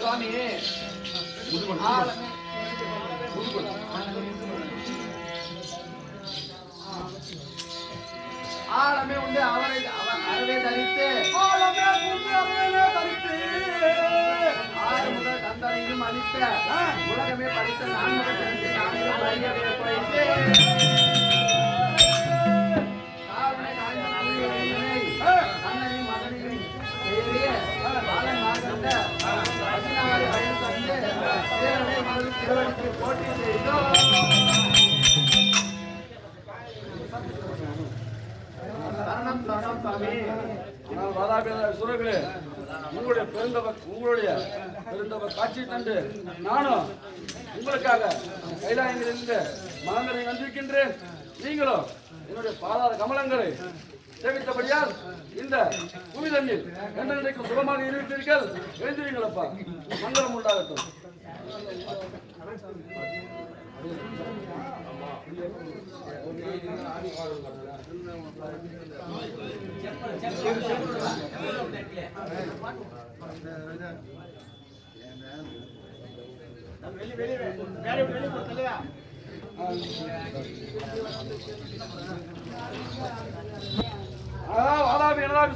சுவாமி ஆலமே ஆலமே உண்டு. அவரை அவ- அறவே தரித்து. ஆலமே புந்து அறவே தரித்து. ஆறு முதல் தந்தனையும் அளித்த. உலகமே படித்த நான்கு நான்கு வழியவே குறைத்து சுரர்களே உங்களுடைய பெருந்தவர் உங்களுடைய பெருந்தவர் காட்சி தண்டு நானும் உங்களுக்காக கைலாயங்களிலிருந்து மலங்களை வந்திருக்கின்றேன். நீங்களும் என்னுடைய பாதார கமலங்களை சேவித்தபடியால் இந்த புவி தண்ணீர் என்றென்றைக்கும் சுகமாக இருப்பீர்கள் எழுந்திருங்களப்பா மங்களம் உண்டாகட்டும். அதான் வாதாபி எனதாபி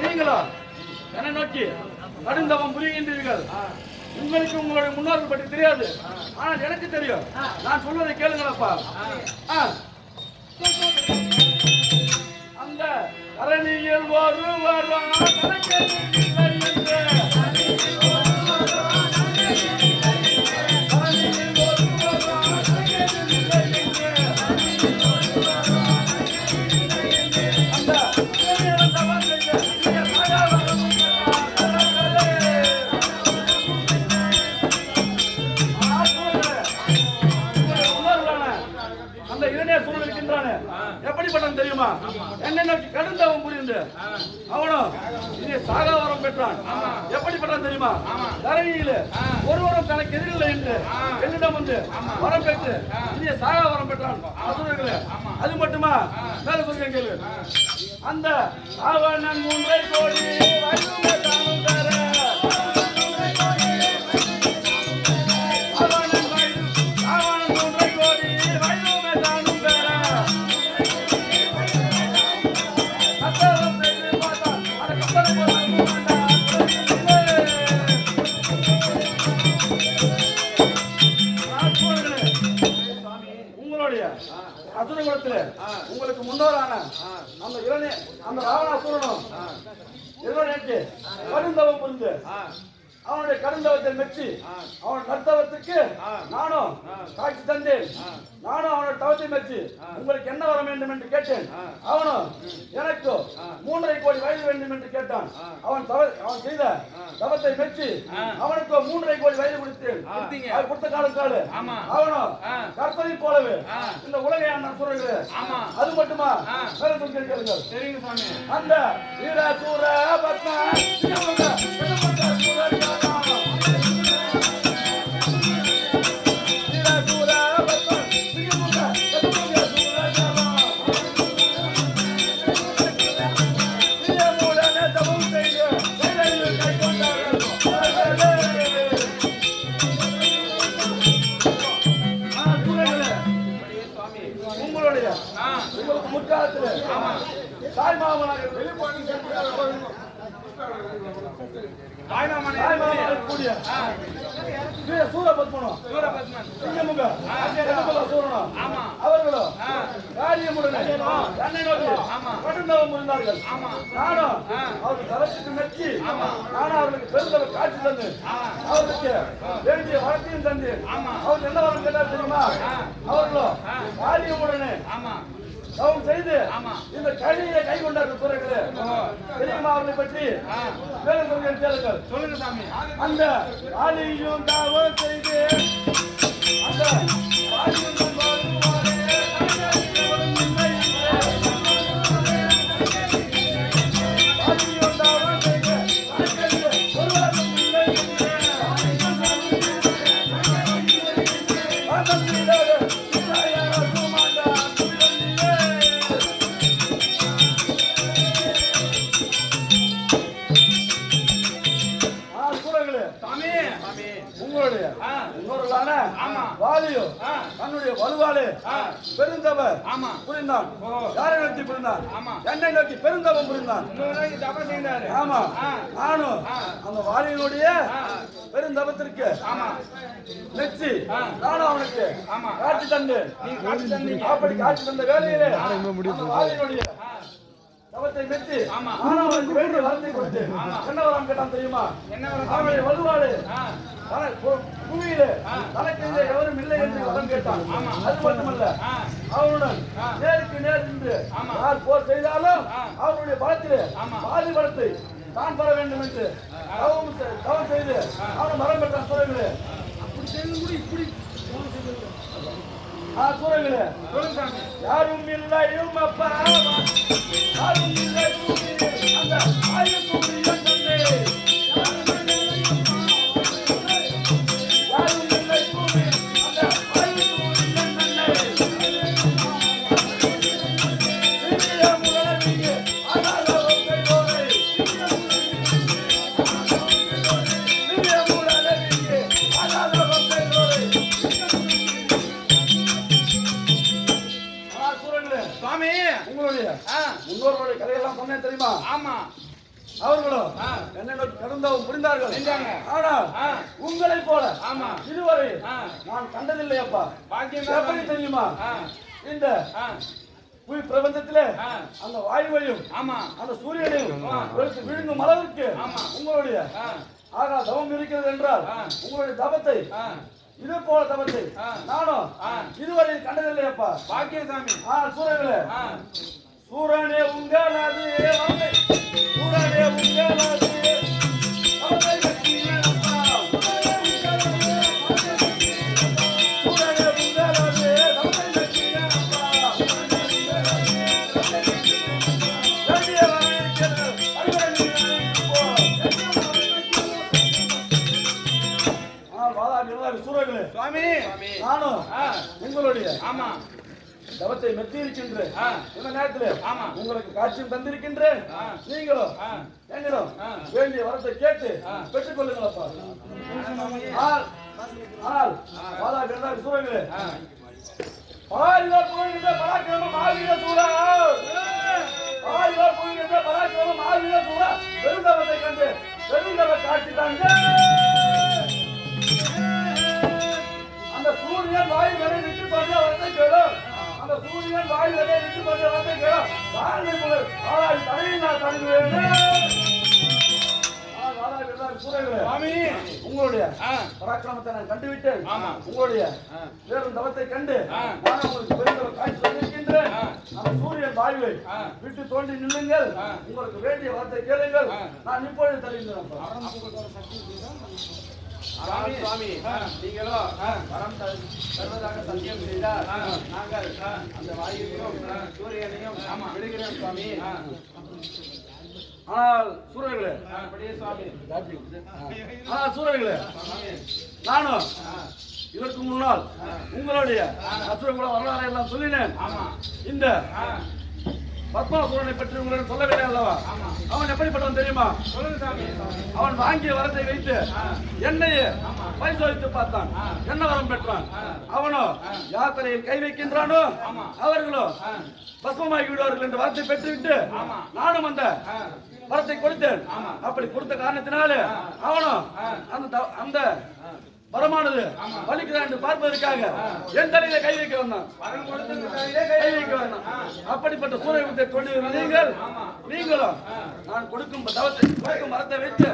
நீங்களா என்னை நோக்கி கடுந்தவம் புரிகின்றீர்கள் உங்களுக்கு உங்களுடைய முன்னோர்கள் பற்றி தெரியாது ஆனால் எனக்கு தெரியும் நான் சொல்வதை கேளுங்களப்பா அரணியில் ஒருவரும் கணக்கெழுதில்லை அது மட்டுமா? வேற சொல்றேன் கேளு. அந்த அவன் மூன்றை கோடி அந்த ராவணாசுரனும் இளநேற்று கடுந்தவம் புரிந்து. அவனுடைய கடுந்தவத்தை மெச்சி அவன் கர்த்தவத்துக்கு நானும் காட்சி தந்தேன். நானும் அவனோட தவத்தை மெச்சி உங்களுக்கு என்ன வர வேண்டும் என்று கேட்டேன். அவனும் எனக்கு மூன்றரை கோடி வயது வேண்டும் என்று கேட்டான். அவன் தவ அவன் செய்த தவத்தை மெச்சி அவனுக்கு மூன்றரை கோடி வயது கொடுத்தேன். அது கொடுத்த காலம் காலு. அவனும் கற்பனை போலவே இந்த உலகை நான் சொல்றேன் அது மட்டுமா? வேற சரிங்க சுவாமி அந்த வீர சூர பத்மா. சூரபத்மனும் சிங்கமுக அவர்களும் கடுந்தவம் புரிந்தார்கள் நானும் அவர்கள் தரத்துக்கு மெச்சி நானும் அவர்களுக்கு பெருந்தவ காட்சி தந்து அவர்களுக்கு வேண்டிய வளர்ச்சியும் தந்து அவர் என்ன வரம் கேட்டார் தெரியுமா அவர்களும் காரியமுடனே தவம் செய்து இந்த கழியை கை கொண்டார்கள் துறைகளே தெரியுமா அவர்களை பற்றி? வேலை சொல்கிற கேளுங்கள். சொல்லுங்க சாமி. அந்த ஆலியும் தவம் செய்து அந்த ஆலியும் வாலியோ. தன்னுடைய வலுவாலே. பெருந்தவர் ஆமா. புரிந்தான். யாரை நோக்கி புரிந்தான். என்னை நோக்கி பெருந்தவம் புரிந்தான் ஆமா. நானும். அந்த வாலியினுடைய. பெருந்தவத்திற்கு ஆ. நானும் அவனுக்கு ஆமா. காட்சி தந்து அப்படி காட்சி தந்த வேலையிலே வாலியினுடைய. தவத்தை. நானும் அவனுக்கு வேண்டிய வரத்தை கொடுத்து என்ன வரம் கேட்டான் தெரியுமா என்ன வலுவாடு ஆ. தன- பு- புவியிலே தனக்கு எதிரே எவரும் இல்லை என்று வரம் கேட்டான். அது மட்டுமல்ல. அவனுடன் நேருக்கு நேர் நின்று யார் போர் செய்தாலும் அவருடைய பலத்திலே பாதி பலத்தை தான் பெற வேண்டும் என்று தவம் தவம் செய்து அவன் மரம் பெற்றான் சூழங்களே ஆ சூழங்களே சொல்லுங்க சாமி. யாரும் இல்லையும் அப்பா யாரும் இல்லை பூமியில் அந்த ஆயுள் ஆமா அவர்களும். என்னை கடந்தவும் புரிந்தார்கள். ஆனால் ஆ. உங்களைப் போல ஆமா. இதுவரை. நான் கண்டதில்லை அப்பா எப்படி தெரியுமா இந்த புவி பிரபஞ்சத்திலே. அந்த வாயுவையும் ஆமா அந்த சூரியனையும் விழுங்கும் அளவிற்கு ஆமா. உங்களுடைய ஆகா தவம் இருக்கிறது என்றால். உங்களுடைய தவத்தை இது போல தவத்தை. நானும். இதுவரை கண்டதில்லை அப்பா பாக்கியம் சூரனே உங்களது சூரனே உங்களது சூரர்களே சுவாமி. நானும் ஆ. உங்களுடைய ஆமா. தவத்தை மெத்தி இருக்கின்றேன் ஆ. இந்த நேரத்தில் ஆமா. உங்களுக்கு காட்சியும் தந்திருக்கின்றேன். நீங்களும். என்னிடம். வேண்டிய வரத்தை கேட்டு. பெற்றுக் கொள்ளுங்களப்பா ஆள் ஆள் வாதா கண்டா சூழங்களே பாரிவார் புகழ்கின்ற பராக்கிரமம் ஆகிய சூழா பாரிவார் புகழ்கின்ற பராக்கிரமம் ஆகிய சூழா பெருந்தவத்தை கண்டு பெருந்தவ காட்சி தந்து அந்த சூரியன் வாயில் வரை விட்டு கொண்டு வரத்தை கேளும் அந்த சூரியன் வாயில் விட்டு கொண்டு வரத்தை கேளும் வாழை முதல் ஆளாய் தலையில் நான் சுவாமி உங்களுடைய பராக்கிரமத்தை நான் கண்டுவிட்டேன் ஆமா. உங்களுடைய. வேறும் தவத்தை கண்டு. நான் உங்களுக்கு பெருந்தவ காட்சி சொல்லியிருக்கின்றேன். அந்த சூரியன் வாயுவை. விட்டு தோண்டி நில்லுங்கள். உங்களுக்கு வேண்டிய வார்த்தை கேளுங்கள். நான் இப்பொழுது தருகின்றேன் சுவாமி சுவாமி. நீங்களோ வரம் தருவதாக சத்தியம் செய்தால் நாங்கள் அந்த வாயுவையும் சூரியனையும் விடுகிறோம் சுவாமி. ஆனால் சூரியர்களே அப்படியே சுவாமி. ஆனால் சூரியர்களே நானும் இதற்கு முன்னால் உங்களுடைய அசுரகுல வரலாறு எல்லாம் சொல்லினேன். இந்த பத்மாசுரனை பற்றி உங்களிடம் சொல்லவில்லை அல்லவா. அவன் எப்படிப்பட்டவன் தெரியுமா? அவன் வாங்கிய வரத்தை வைத்து என்னையே பரிசோதித்து பார்த்தான். என்ன வரம் பெற்றான்? அவனோ யாத்திரையில் கை வைக்கின்றானோ? அவர்களோ பஸ்மமாகி விடுவார்கள் என்ற வரத்தை பெற்றுவிட்டு நானும் அந்த வரத்தை கொடுத்தேன். அப்படி கொடுத்த காரணத்தினாலே அவனும் அந்த அந்த வரமானது. வலிக்குதா என்று பார்ப்பதற்காக என் தலையில கை வைக்க கொடுத்திருக்காங்களே, கை வைக்க வேண்டாம் அப்படிப்பட்ட சூரியத்தை கொண்டு நீங்கள் நீங்களும் நான் கொடுக்கும் தவத்தை கொடுக்கும் மரத்தை வைத்து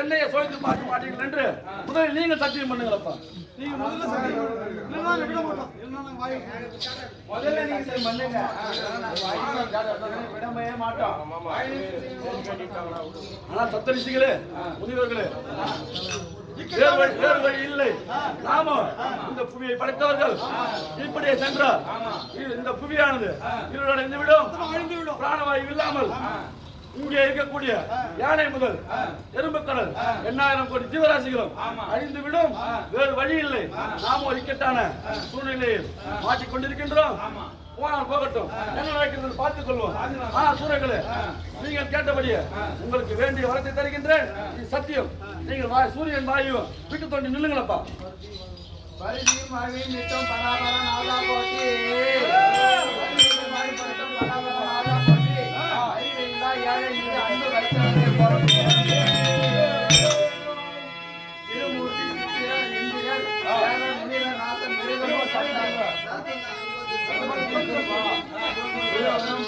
என்னைய சோதித்து பார்க்க மாட்டீர்கள் என்று முதலில் நீங்கள் சத்தியம் பண்ணுங்களப்பா. நீங்க முதல்ல சத்தியம் விட மாட்டோம். முதல்ல நீங்க சரி பண்ணுங்க. விடவே மாட்டோம். ஆனா சத்தரிசிகளே முதியவர்களே வேறு வழி இல்லை. நாம இந்த புவியை படைத்தவர்கள் இப்படியே சென்றால் இந்த புவியானது. இருளடைந்து விடும் பிராணவாயு இல்லாமல். இங்கே இருக்கக்கூடிய யானை முதல் எறும்புக்கடல் எண்ணாயிரம் கோடி ஜீவராசிகளும் அழிந்து விடும் வேறு வழி இல்லை. நாம ஒரு இக்கட்டான சூழ்நிலையில் மாட்டிக்கொண்டிருக்கின்றோம். போனால் போகட்டும். என்ன நடக்கிறது பார்த்துக் கொள்வோம். ஆனா சூரர்களே நீங்கள் கேட்டபடியே உங்களுக்கு வேண்டிய வரத்தை தருகின்றேன். இது சத்தியம். நீங்கள் வா- சூரியன் வாயு விட்டு தோண்டி நில்லுங்களப்பா. பரிதியும் வாழ்வியும் நித்தம் பராபர நாதா போற்றி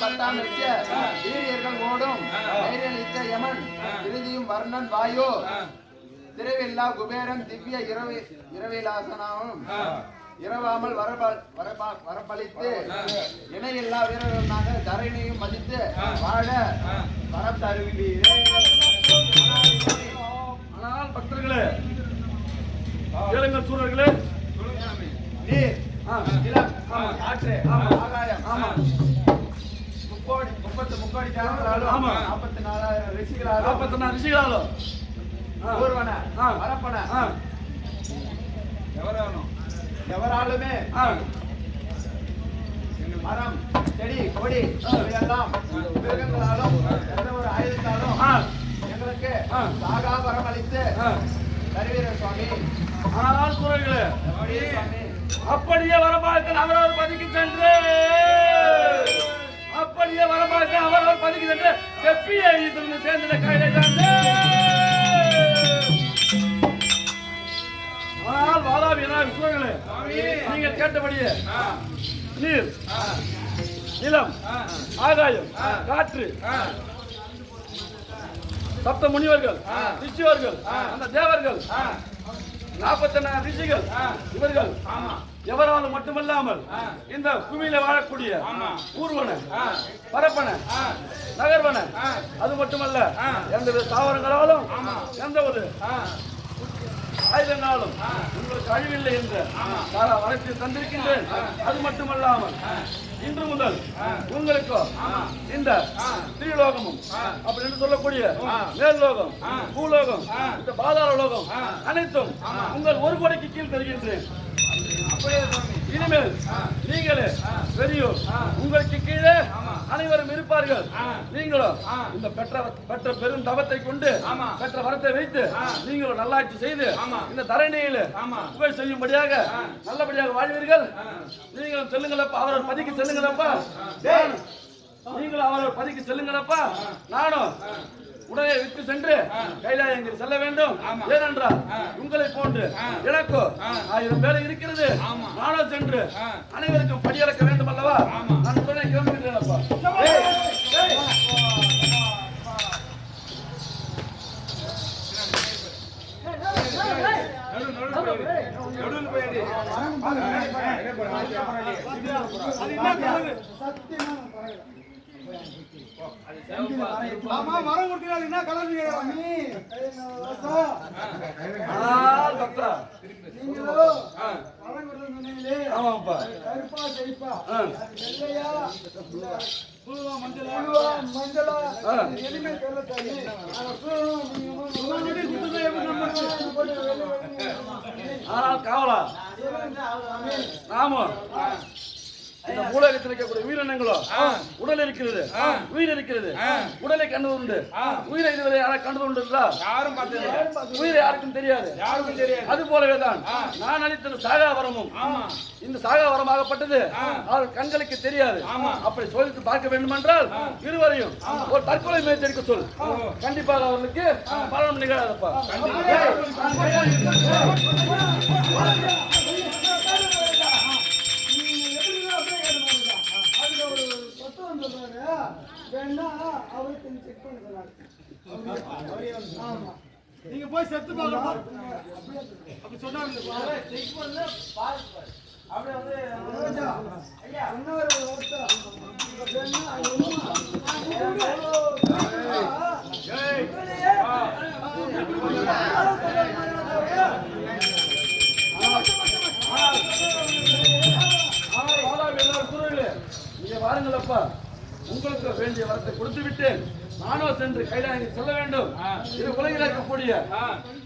பத்தாம் வீரியர்கள் ஓடும் தைரியளித்த யமன் இறுதியும் வர்ணன் வாயு. திருவில்லா குபேரன் திவ்ய இரவி இரவிலாசனாவும். இரவாமல் வரப- வரப- வரப்பளித்து இணையில்லா வீரர்களாக தரணியும் மதித்து வாழ வரம் தருகின்றீரே ஆனால் பக்தர்களே கேளுங்கள் சூரர்களே. நீர். காற்று. ஆகாயம் ஆமா. முக்கோடி முப்பத்து முக்கோடி தேவர்களாலும் ஆமா. நாற்பத்தி நாலாயிரம் ரிஷிகளாலும் நாற்பத்தி நாலு ரிஷிகளாலும். ஊர்வன. வரப்பன. எவராலுமே ஆ. மரம் செடி கொடி இவையெல்லாம் மிருகங்களாலும் எந்த ஒரு ஆயுதத்தாலும். எங்களுக்கு. சாகா வரம் அளித்து. தருவீர சுவாமி ஆனால் அப்படியே சுவாமி அப்படியே வரமாழ்த்தன் அவரவர் பதிக்கு சென்று. அப்படியே வரமாழ்த்தன் அவரவர் பதிக்கு சென்று. செப்பிய ஈசன் சேர்ந்த கையில தந்து. ஆனால் வாதாபி என்ன சூழலே நீங்கள் கேட்டபடியே நீர் நிலம் ஆகாயம் காற்று சப்த முனிவர்கள் ரிஷிவர்கள் அந்த தேவர்கள் நாற்பத்தி ரிஷிகள் இவர்கள் எவராலும் மட்டுமல்லாமல் இந்த புவியில வாழக்கூடிய ஊர்வன பரப்பன நகர்வன அது மட்டுமல்ல எந்த வித தாவரங்களாலும் எந்த ஒரு ஆயுதங்களாலும் உங்களுக்கு அழிவில்லை என்று வளர்ச்சி தந்திருக்கின்றேன். அது மட்டுமல்லாமல் இன்று முதல் உங்களுக்கு இந்த ஸ்ரீலோகமும் அப்படின்னு சொல்லக்கூடிய மேல்லோகம் பூலோகம் இந்த பாதாள லோகம் அனைத்தும் உங்கள் ஒரு கோடிக்கு கீழ் தருகின்றேன். அப்படியே இனிமேல் நீங்களே பெரியோர் உங்களுக்கு கீழே அனைவரும் இருப்பார்கள். நீங்களும் இந்த பெற்ற பெற்ற பெரும் தவத்தை கொண்டு பெற்ற வரத்தை வைத்து நீங்களும் நல்லாட்சி செய்து இந்த தரணியில புகழ் செய்யும்படியாக நல்லபடியாக வாழ்வீர்கள். நீங்களும் செல்லுங்களப்பா அவரவர் பதிக்கு செல்லுங்களப்பா. நீங்களும் அவரவர் பதிக்கு செல்லுங்களப்பா. நானும் உடனே விட்டு சென்று கைலாயங்கிரி செல்ல வேண்டும் ஏனென்றால் உங்களை போன்று எனக்கோ ஆயிரம் பேர் இருக்கிறது நானும் சென்று அனைவருக்கும் படியிறக்க வேண்டும் அல்லவா நான் உடனே கிளம்புகிறேன் அப்பா ஆனால் பக்தா ஆமாப்பா. ஆ. ஆ. ஆனால் காவலா. நாம. இந்த உலகத்தில் இருக்கக்கூடிய உயிரினங்களோ உடல் இருக்கிறது. உயிர் இருக்கிறது. உடலை கண்டது உண்டு உயிரை இதுவரை யாரும் கண்டது உண்டு யாரும். உயிரை யாருக்கும் தெரியாது. யாருக்கும் தெரியாது. அது போலவே தான் நான் அளித்தது சாகாவரமும். இந்த சாகாவரமாகப்பட்டது அவர் கண்களுக்கு தெரியாது. அப்படி சோதித்து பார்க்க வேண்டும் என்றால் இருவரையும் ஒரு தற்கொலை முயற்சி சொல். கண்டிப்பாக அவர்களுக்கு மரணம் நிகழாதப்பா. நீங்க போய் செத்து பார்க்கலாம் அப்படி சொன்னாங்க ஆனால் வாழாவி எல்லாரும் குருவிலே, இங்கே வாருங்களப்பா உங்களுக்கு வேண்டிய வரத்தை கொடுத்து விட்டேன் நானோ சென்று கைலாயத்தில் செல்ல வேண்டும். இது உலகில் இருக்கக்கூடிய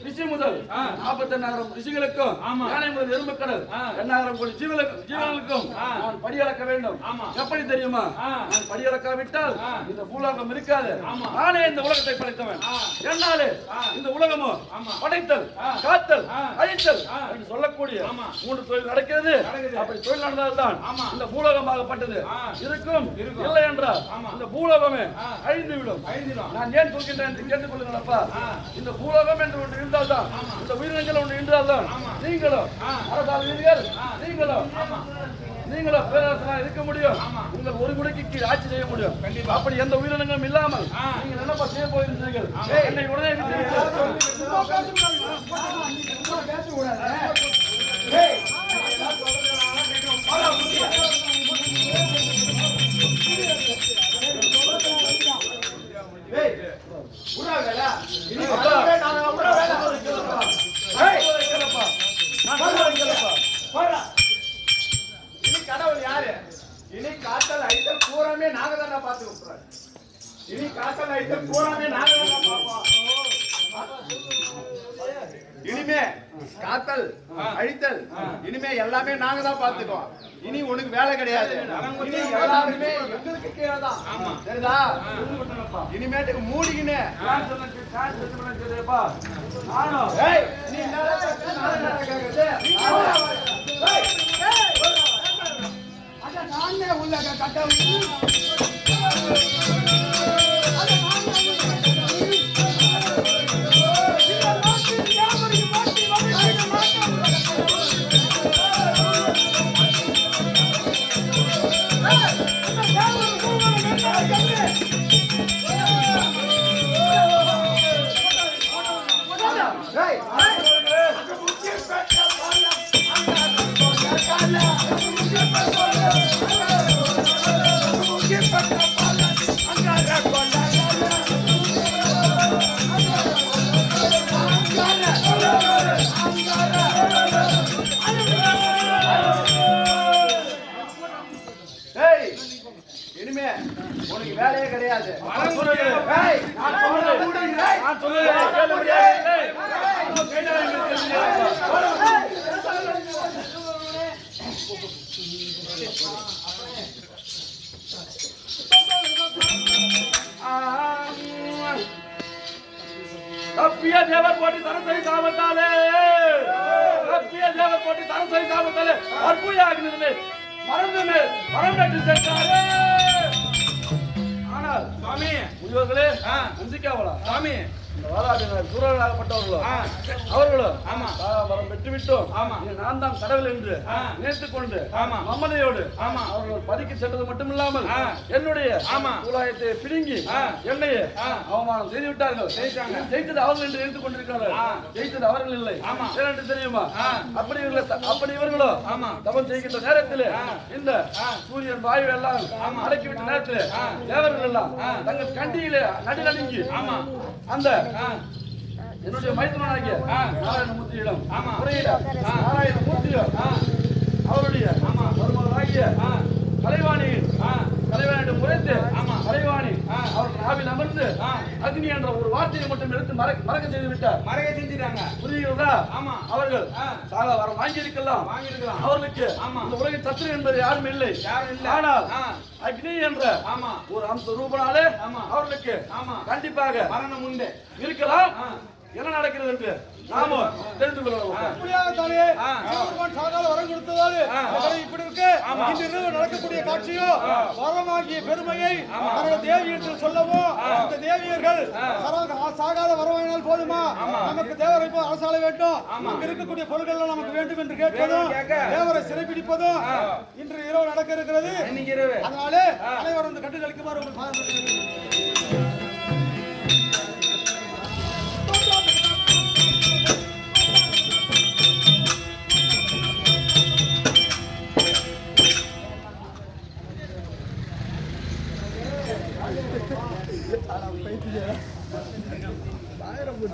ரிஷி முதல் நாற்பத்தெண்ணாயிரம் ரிஷிகளுக்கும் யானை முதல் எறும்புக்கடல் எண்ணாயிரம் கோடி ஜீவனுக்கும் ஜீவனுக்கும் நான் படியளக்க வேண்டும். எப்படி தெரியுமா? நான் படியளக்காவிட்டால் இந்த பூலோகம் இருக்காது. நானே இந்த உலகத்தை படைத்தவன். என்னாலே இந்த உலகமோ? படைத்தல் காத்தல் அழித்தல் என்று சொல்லக்கூடிய மூன்று தொழில் நடக்கிறது. அப்படி தொழில் நடந்தால்தான் இந்த பூலோகமாகப்பட்டது. இருக்கும். இல்லை என்றால் இந்த பூலோகமே அழிந்து விடும் நான் ஏன் சொல்கின்றேன் என்று கேட்டுக் கொள்ளுங்களப்பா இந்த பூலோகம் என்று ஒன்று இருந்தால்தான் இந்த உயிரினங்கள் ஒன்று இருந்தால்தான் நீங்களும் அரசாளுவீர்கள் நீங்களும் நீங்களும் பேரரசனாக இருக்க முடியும் உங்கள் ஒரு குடைக்கு கீழ் ஆட்சி செய்ய முடியும் அப்படி எந்த உயிரினங்களும் இல்லாமல் நீங்கள் என்னப்பா செய்ய போகிறீர்கள் என்னை உடனே இனி காத்தல் ஐத்தல் பூராமே நாங்க தானே பார்த்து விட்டுறோம் இனி காத்தல் ஐத்தல் பூராமே நாங்க தானே பார்ப்போம் இனிமே காத்தல் அழித்தல் இனிமே எல்லாமே நாங்க தான் பாத்துக்குவோம் இனி உனக்கு வேலை கிடையாது இனி எல்லாருமே எங்களுக்கு கீழே தான் சரிதா இனிமேட்டுக்கு மூடிக்கினே நானும் நீ பேசுற? நான் என்னடா கேக்குறது? மறந்து மேல் மரம் பெற்று சென்றாரே ஆனால் சாமி முதியோர்களே ஆ. நந்திக்காவலா சாமி சூழலாகப்பட்டவர்களோ. அவர்களோ ஆமா. வரம் பெற்று விட்டோம் நான் தான் கடவுள் என்று ஆ. நினைத்துக் கொண்டு ஆமா. அவர்கள் பதிக்கு சென்றது மட்டுமில்லாமல் ஆ. என்னுடைய ஆமா. சூலாயத்தை பிடுங்கி. என்னையே. அவமானம் செய்து விட்டார்கள். ஜெயித்தது அவர்கள் என்று நினைத்துக் கொண்டிருக்கிறார்கள். ஜெயித்தது அவர்கள் இல்லை. ஏனென்று தெரியுமா. அப்படி இவர்கள் அப்படி இவர்களோ ஆமா. தவம் செய்கின்ற நேரத்தில். இந்த. சூரியன் வாயு எல்லாம் அடக்கிவிட்ட நேரத்தில் தேவர்கள் எல்லாம் தங்கள் கண்டியிலே நடுநடுங்கி ஆமா. அந்த. என்னுடைய மைத்துனாகிய ஆ. நாராயணமூர்த்தியிடம் ஆமா. முறையிட நாராயணமூர்த்தியோ அவருடைய மருமகனாகிய. கலைவாணியின் ஆமா. தலைவாணி ஆ. அவர்கள் நாவில் அமர்ந்து. அக்னி என்ற ஒரு வார்த்தையை மட்டும் எடுத்து மறக்க மறக்க செய்து விட்டார் மறைய செஞ்சுட்டாங்க புரிகிறதா ஆமா. அவர்கள். சாக வரம் வாங்கியிருக்கலாம் வாங்கியிருக்கலாம். அவர்களுக்கு. இந்த உலகில் சத்துரு என்பது யாரும் இல்லை யாரும் இல்லை. ஆனால். அக்னி என்ற ஆமா ஒரு அம்ச ரூபனாலே ஆமா. அவர்களுக்கு ஆமா கண்டிப்பாக மரணம் உண்டு இருக்கலாம். என்ன நடக்கிறது என்று? நாம தெரிந்து கொள்ளலாம் இப்படியாகத்தானே ஆ. சிவபெருமான் சாகாத வரம் கொடுத்ததாலே இப்படி இருக்கு. இரவு நடக்கக்கூடிய காட்சியோ வரமாகிய பெருமையை தனது தேவியத்தில் சொல்லவும் இந்த தேவியர்கள் சரா- சாகாத வரவாயினால் போதுமா? நமக்கு தேவரை போய் அரசாள வேண்டும். அங்க இருக்கக்கூடிய பொருட்கள் நமக்கு வேண்டும் என்று கேட்பதும் கேட்க. தேவரை சிறைப்பிடிப்பதும் இன்று இரவு நடக்க இருக்கிறது. அதனாலே அனைவரும் இந்த கட்டு கழிக்குமாறு